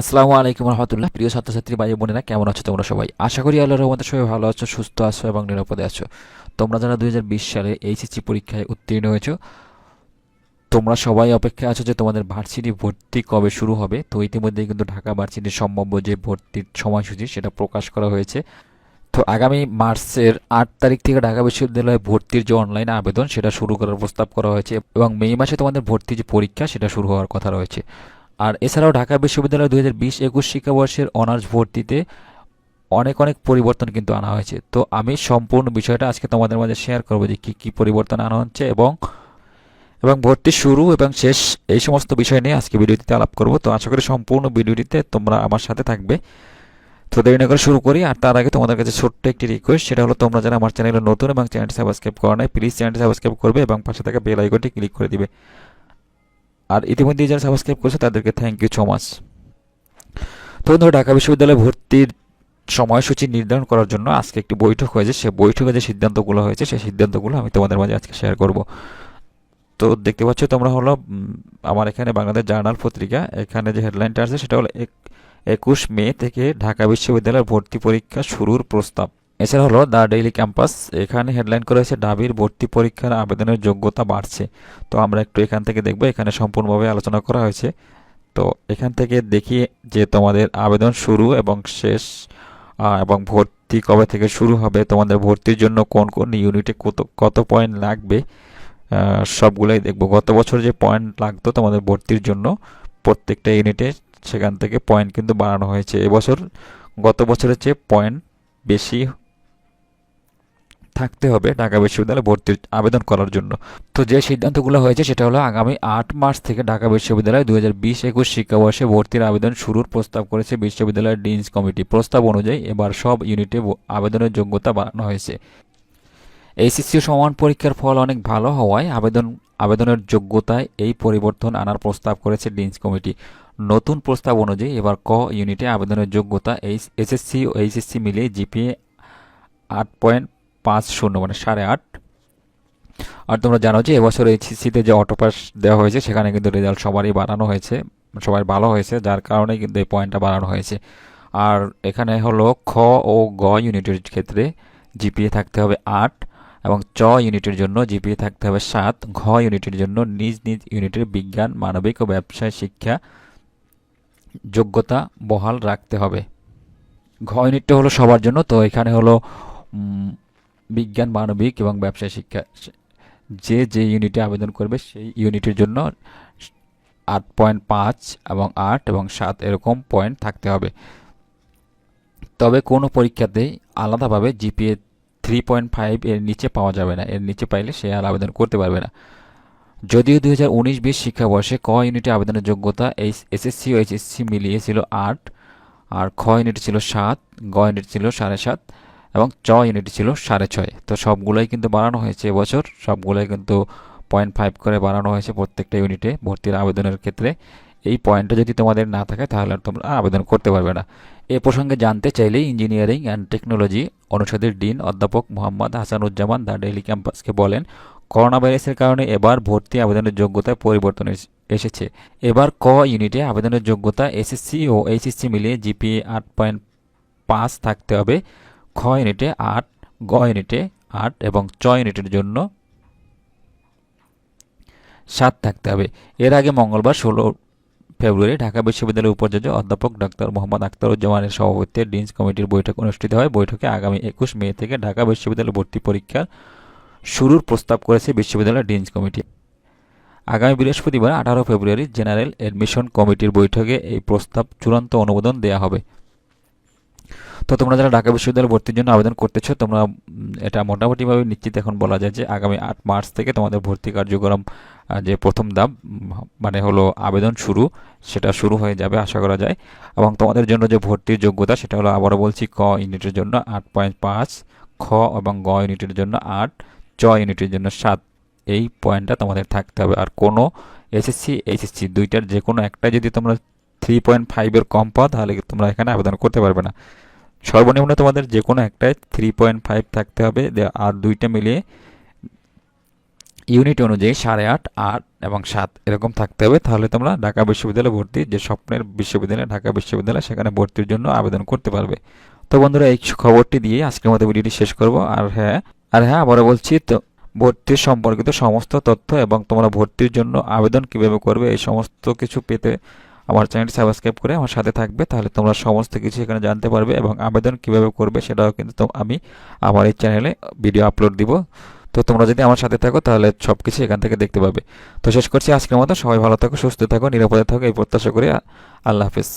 আসসালামু আলাইকুম রহমতুল্লাহ। প্রিয় ছাত্রছাত্রী, ভাই বোনেরা, কেমন আছো তোমরা সবাই? আশা করি আল্লাহর রহমতে সবাই ভালো আছো, সুস্থ আছো এবং নিরাপদে আছো। তোমরা যারা দু হাজার বিশ সালে এইচএসসি পরীক্ষায় উত্তীর্ণ হয়েছো, তোমরা সবাই অপেক্ষা আছো যে তোমাদের ভার্সিটি ভর্তি কবে শুরু হবে। তো ইতিমধ্যেই কিন্তু ঢাকা ভার্সিটির সম্ভাব্য যে ভর্তির সময়সূচি, সেটা প্রকাশ করা হয়েছে। তো আগামী মার্চের আট তারিখ থেকে ঢাকা বিশ্ববিদ্যালয়ে ভর্তির যে অনলাইন আবেদন, সেটা শুরু করার প্রস্তাব করা হয়েছে এবং মে মাসে তোমাদের ভর্তি যে পরীক্ষা, সেটা শুরু হওয়ার কথা রয়েছে। আর এছাড়াও ঢাকা বিশ্ববিদ্যালয় দুই হাজার বিশ একুশ শিক্ষাবর্ষের অনার্স ভর্তিতে অনেক অনেক পরিবর্তন কিন্তু আনা হয়েছে। তো আমি সম্পূর্ণ বিষয়টা আজকে তোমাদের মাঝে শেয়ার করব যে কী কী পরিবর্তন আনা হচ্ছে এবং এবং ভর্তি শুরু এবং শেষ এই সমস্ত বিষয় নিয়ে আজকে ভিডিওটিতে আলাপ করব। তো আশা করি সম্পূর্ণ ভিডিওটিতে তোমরা আমার সাথে থাকবে। তো দেরি না করে শুরু করি আর তার আগে তোমাদের কাছে ছোট্ট একটি রিকোয়েস্ট সেটা হলো তোমরা যারা আমার চ্যানেলে নতুন এবং চ্যানেলটি সাবস্ক্রাইব করা নাই প্লিজ চ্যানেলটি সাবস্ক্রাইব করবে এবং পাশে থাকা বেল আইকনটি ক্লিক করে দিবে। আর ইতিমধ্যে যারা সাবস্ক্রাইব করেছে, তাদেরকে থ্যাংক ইউ সো মাচ তো বন্ধুরা, ঢাকা বিশ্ববিদ্যালয়ে ভর্তির সময়সূচি নির্ধারণ করার জন্য আজকে একটি বৈঠক হয়েছে। সে বৈঠকে যে সিদ্ধান্তগুলো হয়েছে, সেই সিদ্ধান্তগুলো আমি তোমাদের মাঝে আজকে শেয়ার করব। তো দেখতে পাচ্ছ, তোমরা হলো আমার এখানে বাংলাদেশ জার্নাল পত্রিকা, এখানে যে হেডলাইনটা আছে সেটা হলো এক- একুশ মে থেকে ঢাকা বিশ্ববিদ্যালয়ের ভর্তি পরীক্ষা শুরুর প্রস্তাব। এছাড়া হলো দ্য ডেইলি ক্যাম্পাস, এখানে হেডলাইন করা হয়েছে ডাবির ভর্তি পরীক্ষার আবেদনের যোগ্যতা বাড়ছে। তো আমরা একটু এখান থেকে দেখব, এখানে সম্পূর্ণভাবে আলোচনা করা হয়েছে। তো এখান থেকে দেখি যে তোমাদের আবেদন শুরু এবং শেষ এবং ভর্তি কবে থেকে শুরু হবে, তোমাদের ভর্তির জন্য কোন কোন ইউনিটে কত কত পয়েন্ট লাগবে সবগুলোই দেখব। গত বছর যে পয়েন্ট লাগতো তোমাদের ভর্তির জন্য, প্রত্যেকটা ইউনিটে সেখান থেকে পয়েন্ট কিন্তু বাড়ানো হয়েছে। এবছর গত বছরের চেয়ে পয়েন্ট বেশি থাকতে হবে ঢাকা বিশ্ববিদ্যালয়ে ভর্তির আবেদন করার জন্য। তো যে সিদ্ধান্তগুলো হয়েছে সেটা হলো আগামী আট মার্চ থেকে ঢাকা বিশ্ববিদ্যালয় দু হাজার বিশ একুশ শিক্ষাবর্ষে ভর্তির আবেদন শুরুর প্রস্তাব করেছে বিশ্ববিদ্যালয়ের ডিনস কমিটি। প্রস্তাব অনুযায়ী এবার সব ইউনিটে আবেদনের যোগ্যতা বাড়ানো হয়েছে। এইচএসসি সমান পরীক্ষার ফল অনেক ভালো হওয়ায় আবেদন, আবেদনের যোগ্যতায় এই পরিবর্তন আনার প্রস্তাব করেছে ডিনস কমিটি। নতুন প্রস্তাব অনুযায়ী এবার ক ইউনিটে আবেদনের যোগ্যতা এইচ এসএসসি ও এইচএসসি মিলিয়ে জিপিএ আট পয়েন্ট পাঁচ শূন্য মানে সাড়ে আট। আর তোমরা জানো যে এবছর এইচএসসিতে যে অটো পাস দেওয়া হয়েছে, সেখানে কিন্তু রেজাল্ট সবারই বাড়ানো হয়েছে, সবাই ভালো হয়েছে, যার কারণে কিন্তু এই পয়েন্টটা বাড়ানো হয়েছে। আর এখানে হলো খ ও গ ইউনিটের ক্ষেত্রে জিপিএ থাকতে হবে আট এবং চ ইউনিটের জন্য জিপিএ থাকতে হবে সাত। ঘ ইউনিটের জন্য নিজ নিজ ইউনিটের বিজ্ঞান, মানবিক ও ব্যবসায় শিক্ষা যোগ্যতা বহাল রাখতে হবে। ঘ ইউনিটটা হলো সবার জন্য, তো এখানে হলো বিজ্ঞান, মানবিক এবং ব্যবসায় শিক্ষা, যে যে ইউনিটে আবেদন করবে সেই ইউনিটের জন্য আট পয়েন্ট পাঁচ এবং আট এবং সাত এরকম পয়েন্ট থাকতে হবে। তবে কোনো পরীক্ষাতেই আলাদাভাবে জিপিএ থ্রি পয়েন্ট ফাইভ এর নিচে পাওয়া যাবে না। এর নিচে পাইলে সে আর আবেদন করতে পারবে না। যদিও দুই হাজার উনিশ বিশ শিক্ষাবর্ষে ক ইউনিটে আবেদনের যোগ্যতা এইচ এসএসসি ও এইচএসসি মিলিয়ে ছিল আট, আর খ ইউনিট ছিল সাত, গ ইউনিট ছিল সাড়ে সাত এবং চ ইউনিট ছিল সাড়ে ছয়। তো সবগুলোই কিন্তু বাড়ানো হয়েছে এবছর। সবগুলোই কিন্তু পয়েন্ট ফাইভ করে বাড়ানো হয়েছে প্রত্যেকটা ইউনিটে ভর্তির আবেদনের ক্ষেত্রে। এই পয়েন্টটা যদি তোমাদের না থাকে তাহলে আর তোমরা আবেদন করতে পারবে না। এ প্রসঙ্গে জানতে চাইলে ইঞ্জিনিয়ারিং অ্যান্ড টেকনোলজি অনুষদের ডিন অধ্যাপক মোহাম্মদ হাসানুজ্জামান দ্য ডেইলি ক্যাম্পাসকে বলেন করোনা ভাইরাসের কারণে এবার ভর্তি আবেদনের যোগ্যতায় পরিবর্তন এস- এসেছে। এবার ক ইউনিটে আবেদনের যোগ্যতা এসএসসি ও এইচএসসি মিলিয়ে জিপিএ আট পয়েন্ট পাঁচ থাকতে হবে। খ ইউনিটে আট গ ইউনিটে আট এবং চ ইউনিটের জন্য সাত থাকতে হবে। এর আগে মঙ্গলবার ষোলো ফেব্রুয়ারি ঢাকা বিশ্ববিদ্যালয়ের উপাচার্য অধ্যাপক ডক্টর মোহাম্মদ আখতারুজ্জামানের সভাপতিত্বে ডিনস কমিটির বৈঠক অনুষ্ঠিত হয়। বৈঠকে আগামী একুশ মে থেকে ঢাকা বিশ্ববিদ্যালয় ভর্তি পরীক্ষার শুরুর প্রস্তাব করেছে বিশ্ববিদ্যালয় ডিনস কমিটি। আগামী বৃহস্পতিবার আঠারো ফেব্রুয়ারি জেনারেল এডমিশন কমিটির বৈঠকে এই প্রস্তাব চূড়ান্ত অনুমোদন দেওয়া হবে। তো তোমরা যারা ঢাকা বিশ্ববিদ্যালয়ে ভর্তির জন্য আবেদন করতেছো তোমরা এটা মোটামুটিভাবে নিশ্চিত এখন বলা যায় যে আগামী আট মার্চ থেকে তোমাদের ভর্তি কার্যক্রম যে প্রথম উম, মানে হলো আবেদন শুরু সেটা শুরু হয়ে যাবে আশা করা যায়। এবং তোমাদের জন্য যে ভর্তির যোগ্যতা সেটা হলো আবারও বলছি ক ইউনিটের জন্য আট পয়েন্ট পাঁচ খ এবং গ ইউনিটের জন্য আট চ ইউনিটের জন্য সাত এই পয়েন্টটা তোমাদের থাকতে হবে। আর কোনো এসএসসি এইচএসসি দুইটার যে কোনো একটা যদি তোমরা থ্রি পয়েন্ট ফাইভের কম পাও তাহলে তোমরা এখানে আবেদন করতে পারবে না। সর্বনিম্ন তোমাদের যে কোনো একটায় থ্রি পয়েন্ট ফাইভ থাকতে হবে। আর দুইটা মিলিয়ে ইউনিট অনুযায়ী সাড়ে আট আট এবং সাত এরকম থাকতে হবে। তাহলে তোমরা ঢাকা বিশ্ববিদ্যালয়ে ভর্তি, যে স্বপ্নের বিশ্ববিদ্যালয়, ঢাকা বিশ্ববিদ্যালয়, সেখানে ভর্তির জন্য আবেদন করতে পারবে। তো বন্ধুরা, এই খবরটি দিয়ে আজকের মতো ভিডিওটি শেষ করব। আর হ্যাঁ আর হ্যাঁ আবারও বলছি, তো ভর্তির সম্পর্কিত সমস্ত তথ্য এবং তোমরা ভর্তির জন্য আবেদন কীভাবে করবে, এই সমস্ত কিছু পেতে আমার চ্যানেলটি সাবস্ক্রাইব করে আমার সাথে থাকবে, তাহলে তোমরা সমস্ত কিছু এখানে জানতে পারবে এবং আবেদন কীভাবে করবে সেটাও কিন্তু আমি আমার এই চ্যানেলে ভিডিও আপলোড দিব। তো তোমরা যদি আমার সাথে থাকো, তাহলে সব কিছু এখান থেকে দেখতে পাবে। তো শেষ করছি আজকের মতো। সবাই ভালো থাকো, সুস্থ থাকো, নিরাপদে থাকো, এই প্রত্যাশা করি। আল্লাহ হাফিজ।